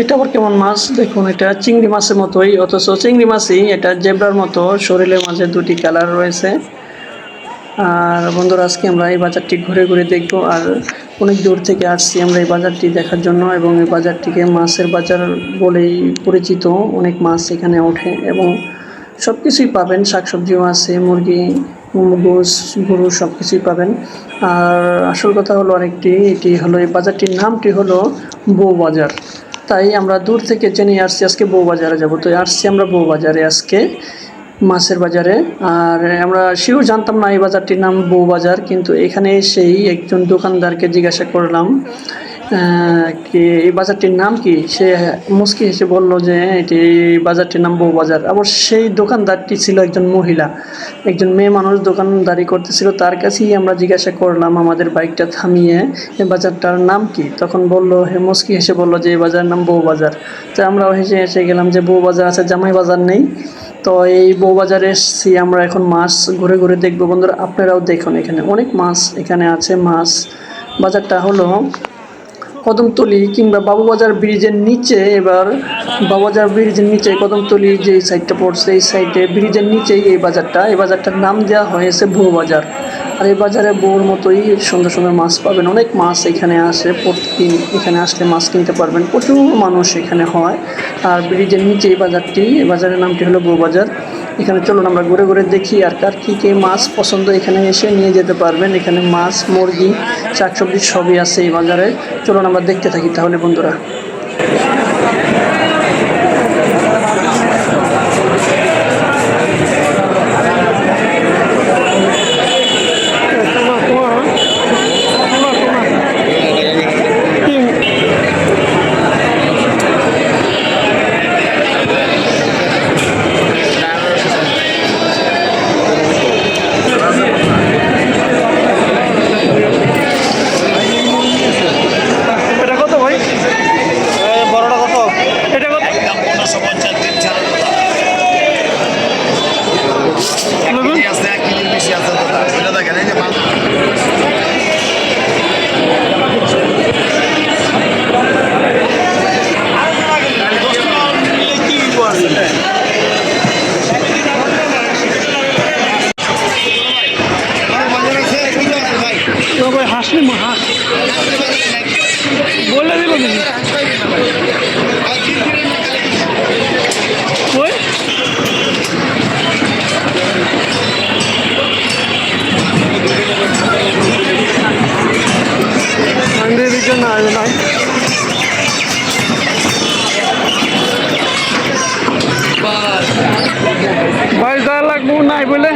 এটা আবার কেমন মাছ? দেখুন, এটা চিংড়ি মাছের মতোই, অথচ চিংড়ি মাছই এটা জেব্রার মতো, শরীরের মাঝে দুটি কালার রয়েছে। আর বন্ধুরা, আজকে আমরা এই বাজারটি ঘুরে ঘুরে দেখব, আর অনেক দূর থেকে আসছি আমরা এই বাজারটি দেখার জন্য, এবং এই বাজারটিকে মাছের বাজার বলেই পরিচিত। অনেক মাছ এখানে ওঠে, এবং সব কিছুই পাবেন। শাকসবজিও আছে, মুরগি গোস গরু সব কিছুই পাবেন। আর আসল কথা হলো আরেকটি, এটি হলো, এই বাজারটির নামটি হলো বউ বাজার। তাই আমরা দূর থেকে জেনে আসছি, আজকে বউ বাজারে যাব। তো আসছি আমরা বউ বাজারে আজকে, মাছের বাজারে। আর আমরা শিও জানতাম না এই বাজারটির নাম বউ বাজার, কিন্তু এখানে সেই একজন দোকানদারকে জিজ্ঞাসা করলাম কি, এই বাজারটির নাম কি? সে মুস্কি হেসে বলল যে, এটি বাজারটির নাম বউ বাজার। আবার সেই দোকানদারটি ছিল একজন মহিলা। একজন মেয়ে মানুষ দোকানদারি করতেছিল। তার কাছেই আমরা জিজ্ঞাসা করলাম, আমাদের বাইকটা থামিয়ে এই বাজারটার নাম কি? তখন বলল, হে মুস্কি হেসে বলল যে, এই বাজারের নাম বউ বাজার। তো আমরাও হেসে হেসে গেলাম যে, বউ বাজার আছে, জামাই বাজার নেই। তো এই বউবাজারে এসেছি। আমরা এখন মাছ ঘুরে ঘুরে দেখব। বন্ধুরা, আপনারাও দেখুন এখানে। অনেক মাছ এখানে আছে। মাছ বাজারটা হলো কদমতলি কিংবা বাবুবাজার ব্রিজের নিচে এবার বাবুবাজার ব্রিজের নিচে কদমতলি যে সাইডটা পড়ছে, এই সাইডে ব্রিজের নিচেই এই বাজারটা, এই বাজারটার নাম দেওয়া হয়েছে বউ বাজার। আর এই বাজারে বউর মতোই সুন্দর সুন্দর মাছ পাবেন, অনেক মাছ এখানে আসে, প্রতিদিন এখানে আসলে মাছ কিনতে পারবেন, প্রচুর মানুষ এখানে হয়। আর ব্রিজের নিচে এই বাজারটি, এই বাজারের নামটি হলো বউ বাজার। এখানে চলুন আমরা ঘুরে ঘুরে দেখি আর কার কী কী মাছ পছন্দ এখানে এসে নিয়ে যেতে পারবেন। এখানে মাছ, মুরগি, শাকসবজি সবই আছে এই বাজারে। চলুন আমরা দেখতে থাকি তাহলে বন্ধুরা। ভাই হাসলি হাস বলে দিল তুমি। ওই। আন্ডে দিকে না নাই ভাই যা লাগবো নাই বলে।